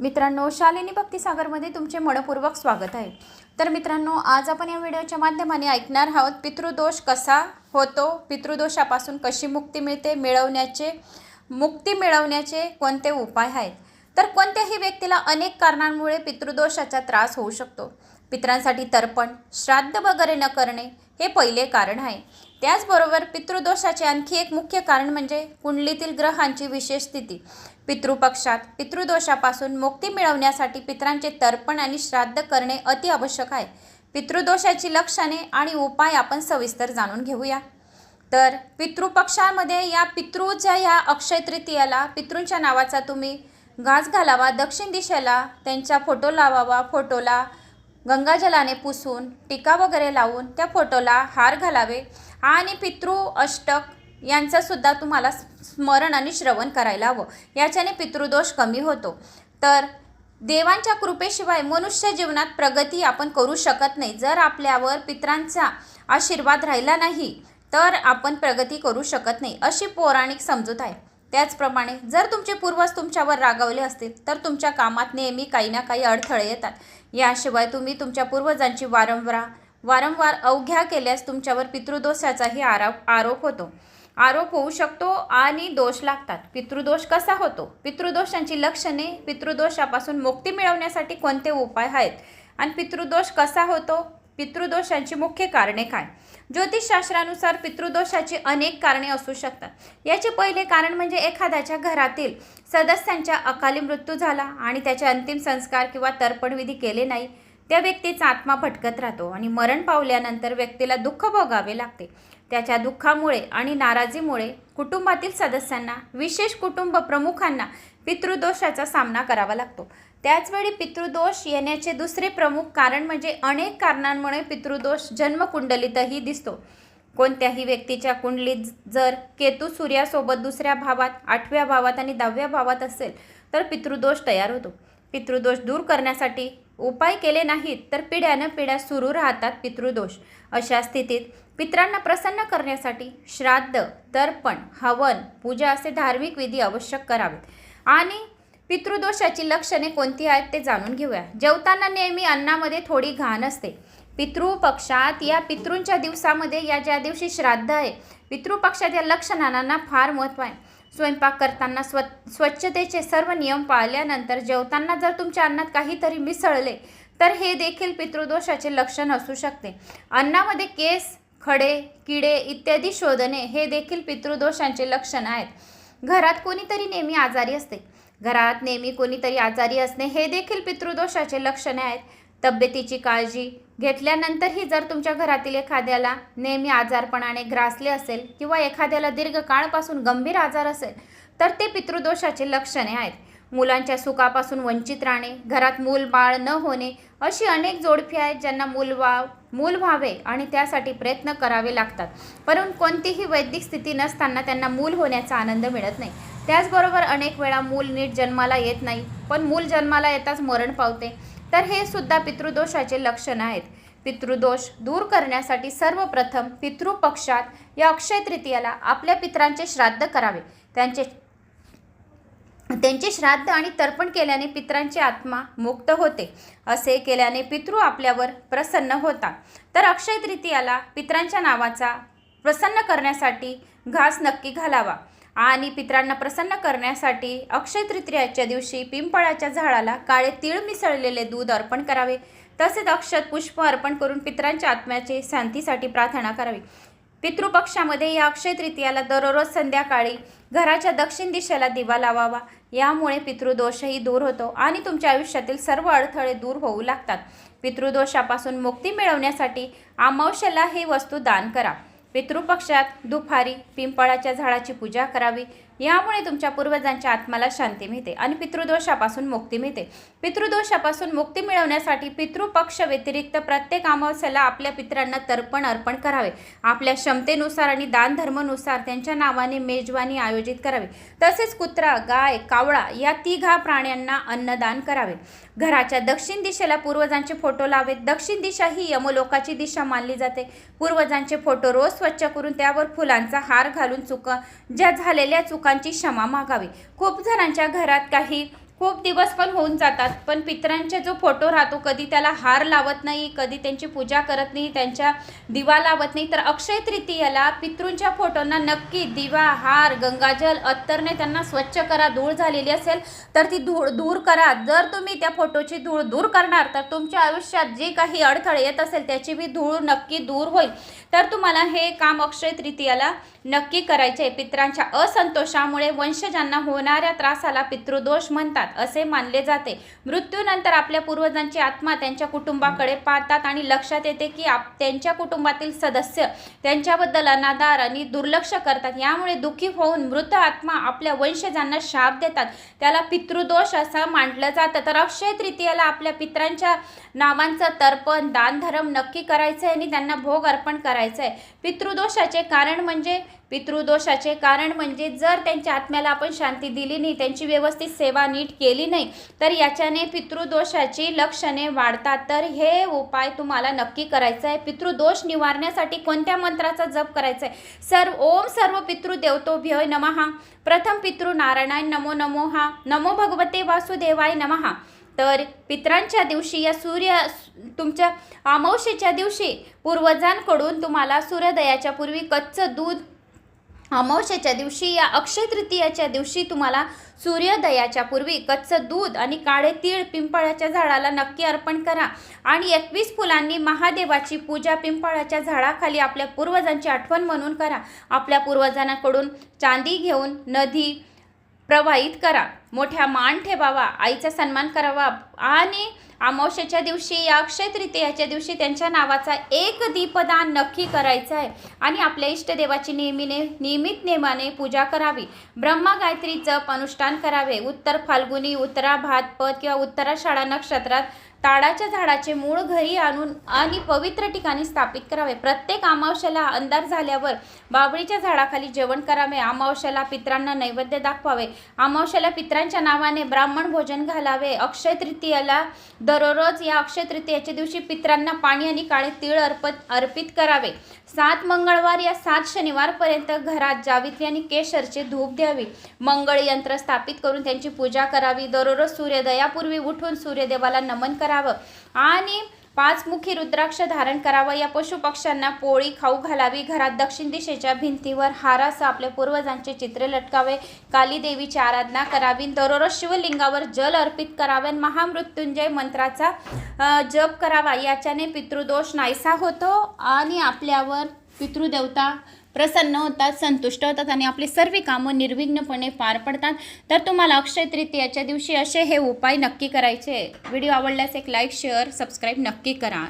मित्रांनो शालिनी भक्तिसागरमध्ये तुमचे मनपूर्वक स्वागत आहे. तर मित्रांनो आज आपण या व्हिडिओच्या माध्यमाने ऐकणार आहोत पितृदोष कसा होतो पितृदोषापासून कशी मुक्ती मिळते मिळवण्याचे मुक्ती मिळवण्याचे कोणते उपाय आहेत? तर कोणत्याही व्यक्तीला अनेक कारणांमुळे पितृदोषाचा त्रास होऊ शकतो. पितरांसाठी तर्पण श्राद्ध वगैरे न करणे हे पहिले कारण आहे. त्याचबरोबर पितृदोषाचे आणखी एक मुख्य कारण म्हणजे कुंडलीतील ग्रहांची विशेष स्थिती. पितृपक्षात पितृदोषापासून मुक्ती मिळवण्यासाठी पितरांचे तर्पण आणि श्राद्ध करणे अति आवश्यक आहे. पितृदोषाची लक्षणे आणि उपाय आपण सविस्तर जाणून घेऊया. तर पितृपक्षामध्ये या पितृच्या या अक्षय तृतीयाला पितृंच्या नावाचा तुम्ही घास घालावा दक्षिण दिशेला त्यांचा फोटो लावावा फोटोला गंगाजलाने पुसून टीका वगैरे लावून त्या फोटोला हार घालावे. आणि पितृ अष्टक यांचं सुद्धा तुम्हाला स्मरण आणि श्रवण करायला हवं. याच्याने पितृदोष कमी होतो. तर देवांच्या कृपेशिवाय मनुष्य जीवनात प्रगती आपण करू शकत नाही. जर आपल्यावर पितरांचा आशीर्वाद राहिला नाही तर आपण प्रगती करू शकत नाही अशी पौराणिक समजूत आहे. त्याचप्रमाणे जर तुमचे पूर्वज तुमच्यावर रागावले असतील तर तुमच्या कामात नेहमी काही ना काही अडथळे येतात. याशिवाय तुम्ही तुमच्या पूर्वजांची वारंवार वारंवार अवघ्या केल्यास तुमच्यावर पितृदोषाचाही आरोप आरोप होतो. आरोप होऊ शकतो आणि दोष लागतात. पितृदोष कसा होतो? पितृदोषांची लक्षणे पितृदोषापासून मुक्ती मिळवण्यासाठी कोणते उपाय आहेत? आणि पितृदोष कसा होतो? पितृदोषांची मुख्य कारणे काय? ज्योतिषशास्त्रानुसार पितृदोषाची अनेक कारणे असू शकतात. याचे पहिले कारण म्हणजे एखाद्याच्या घरातील सदस्यांच्या अकाली मृत्यू झाला आणि त्याचे अंतिम संस्कार किंवा तर्पणविधी केले नाही. त्या व्यक्तीचा आत्मा भटकत राहतो आणि मरण पावल्यानंतर व्यक्तीला दुःख भोगावे लागते. त्याच्या दुःखामुळे आणि नाराजीमुळे कुटुंबातील सदस्यांना विशेष कुटुंब प्रमुखांना पितृदोषाचा सामना करावा लागतो. त्याचवेळी पितृदोष येण्याचे दुसरे प्रमुख कारण म्हणजे अनेक कारणांमुळे पितृदोष जन्मकुंडलीतही दिसतो. कोणत्याही व्यक्तीच्या कुंडलीत जर केतू सूर्यासोबत दुसऱ्या भावात आठव्या भावात आणि दहाव्या भावात असेल तर पितृदोष तयार होतो. पितृदोष दूर करण्यासाठी उपाय केले नाहीत तर पिढ्यानं पिढ्या सुरू राहतात पितृदोष. अशा स्थितीत पित्रांना प्रसन्न करण्यासाठी श्राद्ध तर्पण हवन पूजा असे धार्मिक विधी आवश्यक करावेत. आणि पितृदोषाची लक्षणे कोणती आहेत ते जाणून घेऊया. जेवताना नेहमी अन्नामध्ये थोडी घाण असते. पितृपक्षात या पितृंच्या दिवसामध्ये या ज्या दिवशी श्राद्ध आहे पितृपक्षात या लक्षणांना फार महत्त्व आहे. स्वयंपाक करताना स्व स्वच्छतेचे सर्व नियम पाळल्यानंतर जेवताना जर तुमच्या अन्नात काहीतरी मिसळले तर हे देखील पितृदोषाचे लक्षण असू शकते. अन्नामध्ये केस खडे किडे इत्यादी शोधणे हे देखील पितृदोषांचे लक्षण आहेत. घरात कोणीतरी नेहमी आजारी असते. घरात नेहमी कोणीतरी आजारी असणे हे देखील पितृदोषाचे लक्षणे आहेत. तब्येतीची काळजी घेतल्यानंतरही जर तुमच्या घरातील एखाद्याला नेहमी आजारपणाने ग्रासले असेल किंवा एखाद्याला दीर्घकाळपासून गंभीर आजार असेल तर ते पितृदोषाचे लक्षणे आहेत. मुलांच्या सुखापासून वंचित राहणे घरात मूल बाळ न होणे अशी अनेक जोडपी आहेत ज्यांना मूल वा मूल व्हावे आणि त्यासाठी प्रयत्न करावे लागतात. परंतु कोणतीही वैदिक स्थिती नसताना त्यांना मूल होण्याचा आनंद मिळत नाही. त्याचबरोबर अनेक वेळा मूल नीट जन्माला येत नाही पण मूल जन्माला येताच मरण पावते. तर हे सुद्धा पितृदोषाचे लक्षण आहेत. पितृदोष दूर करण्यासाठी सर्वप्रथम पितृपक्षात या अक्षय तृतीयाला आपल्या पितरांचे श्राद्ध करावे. त्यांचे त्यांचे श्राद्ध आणि तर्पण केल्याने पितरांची आत्मा मुक्त होते. असे केल्याने पितृ आपल्यावर प्रसन्न होता तर अक्षय तृतीयाला पितरांच्या नावाचा प्रसन्न करण्यासाठी घास नक्की घालावा. आणि पित्रांना प्रसन्न करण्यासाठी अक्षय तृतीयाच्या दिवशी पिंपळाच्या झाडाला काळे तीळ मिसळलेले दूध अर्पण करावे. तसेच अक्षत पुष्प अर्पण करून पितरांच्या आत्म्याचे शांतीसाठी प्रार्थना करावी. पितृपक्षामध्ये या अक्षय तृतीयाला दररोज संध्याकाळी घराच्या दक्षिण दिशेला दिवा लावावा. यामुळे पितृदोषही दूर होतो आणि तुमच्या आयुष्यातील सर्व अडथळे दूर होऊ लागतात. पितृदोषापासून मुक्ती मिळवण्यासाठी अमावश्याला ही वस्तू दान करा. पितृपक्षात दुपारी पिंपळाच्या झाडाची पूजा करावी. यामुळे तुमच्या पूर्वजांच्या आत्माला शांती मिळते आणि पितृदोषापासून मुक्ती मिळते. पितृदोषापासून मुक्ती मिळवण्यासाठी पितृपक्ष व्यतिरिक्त प्रत्येक अमावस्याला आपल्या पितरांना तर्पण अर्पण करावे. आपल्या क्षमतेनुसार आणि दानधर्मनुसार त्यांच्या नावाने मेजवानी आयोजित करावी. तसेच कुत्रा गाय कावळा या तिघा प्राण्यांना अन्नदान करावे. घराच्या दक्षिण दिशेला पूर्वजांचे फोटो लावेत. दक्षिण दिशा ही यमलोकाची दिशा मानली जाते. पूर्वजांचे फोटो रोज स्वच्छ करून त्यावर फुलांचा हार घालून चुका ज्या झालेल्या चुका लोकांची क्षमा मागावी. खूप जणांच्या घरात काही खूप दिवस पण होऊन जातात. पण पितरांचा जो फोटो राहतो कधी त्याला हार लावत नाही कधी त्यांची पूजा करत नाही त्यांच्या दिवा लावत नाही तर अक्षय तृतीयेला पितृंच्या फोटोंना नक्की दिवा हार गंगाजल अत्तरने त्यांना स्वच्छ करा धूळ झालेली असेल तर ती धूळ दूर करा. जर तुम्ही त्या फोटोची धूळ दूर करणार तर तुमच्या आयुष्यात जे काही अडथळे येत असेल त्याची बी धूळ नक्की दूर होईल. तर तुम्हाला हे काम अक्षय तृतीयाला नक्की करायचे पित्रांच्या असंतोषामुळे वंशजांना होणाऱ्या त्रासाला पितृदोष म्हणतात. असे मानले जाते. मृत्यूनंतर आपल्या पूर्वजांची आत्मा त्यांच्या कुटुंबाकडे पाहतात आणि लक्षात येते की आप त्यांच्या कुटुंबातील सदस्य त्यांच्याबद्दल अनादार आणि दुर्लक्ष करतात. यामुळे दुःखी होऊन मृत आत्मा आपल्या वंशजांना शाप देतात. त्याला पितृदोष असं मानलं जातं. तर अक्षय तृतीयाला आपल्या पित्रांच्या नावांचं तर्पण दानधर्म नक्की करायचं आहे आणि त्यांना भोग अर्पण करायचं आहे पितृदोषाचे कारण म्हणजे पितृदोषाचे कारण म्हणजे जर त्यांच्या आत्म्याला आपण शांती दिली नाही त्यांची व्यवस्थित सेवा नीट केली नाही तर याच्याने पितृदोषाची लक्षणे वाढतात. तर हे उपाय तुम्हाला नक्की करायचं आहे पितृदोष निवारण्यासाठी कोणत्या मंत्राचा जप करायचा आहे सर्व ओम सर्व पितृदेवतोभ्य नमहा प्रथम पितृ नारायणाय नमो नमो हा नमो भगवते वासुदेवाय नमहा तर पित्रांच्या दिवशी या सूर्य तुमच्या अमावशेच्या दिवशी पूर्वजांकडून तुम्हाला सूर्योदयाच्या पूर्वी कच्चं दूध अमावश्याच्या दिवशी या अक्षय तृतीयाच्या दिवशी तुम्हाला सूर्योदयाच्या पूर्वी कच्चं दूध आणि काळे तीळ पिंपळाच्या झाडाला नक्की अर्पण करा. आणि एकवीस फुलांनी महादेवाची पूजा पिंपळाच्या झाडाखाली आपल्या पूर्वजांची आठवण म्हणून करा. आपल्या पूर्वजांकडून चांदी घेऊन नदी प्रवाहित करा. मोठ्या मान ठेवावा आईचा सन्मान करावा आणि अमावस्येच्या दिवशी या अक्षय तृतीयाच्या दिवशी त्यांच्या नावाचा एक दीपदान नक्की करायचं आहे. आणि आपल्या इष्टदेवाची नेहमीने नियमित नेमाने पूजा करावी. ब्रह्मा गायत्री जप अनुष्ठान करावे. उत्तर फाल्गुनी उत्तरा भातपद किंवा उत्तराशाळा नक्षत्रात ताडाच्या झाडाचे मूळ घरी आणून आणि पवित्र ठिकाणी स्थापित करावे. प्रत्येक अमावश्याला अंधार झाल्यावर बाबळीच्या झाडाखाली जेवण करावे. अमावश्याला पित्रांना नैवेद्य दाखवावे. अमावश्याला पित्रांच्या नावाने ब्राह्मण भोजन घालावे. अक्षय तृतीयाला दररोज या अक्षय तृतीयाच्या दिवशी पित्रांना पाणी आणि काळे तीळ अर्पत अर्पित करावे. सात मंगळवार या सात शनिवारपर्यंत घरात जावित्री आणि केशरचे धूप द्यावी. मंगळ यंत्र स्थापित करून त्यांची पूजा करावी. दररोज सूर्योदयापूर्वी उठून सूर्यदेवाला नमन करावे आणि पाचमुखी रुद्राक्ष धारण करावं. या पशुपक्ष्यांना पोळी खाऊ घालावी. घरात दक्षिण दिशेच्या भिंतीवर हारासह आपल्या पूर्वजांचे चित्रे लटकावे. काली देवीची आराधना करावी. दररोज शिवलिंगावर जल अर्पित करावे. आणि महामृत्युंजय मंत्राचा जप करावा. याच्याने पितृदोष नाहीसा होतो आणि आपल्यावर पितृदेवता प्रसन्न होतात संतुष्ट होतात आणि आपली सर्व कामं निर्विघ्नपणे पार पडतात. तर तुम्हाला अक्षय तृतीयाच्या दिवशी असे हे उपाय नक्की करायचे. व्हिडिओ आवडल्यास एक लाईक शेअर सबस्क्राईब नक्की करा.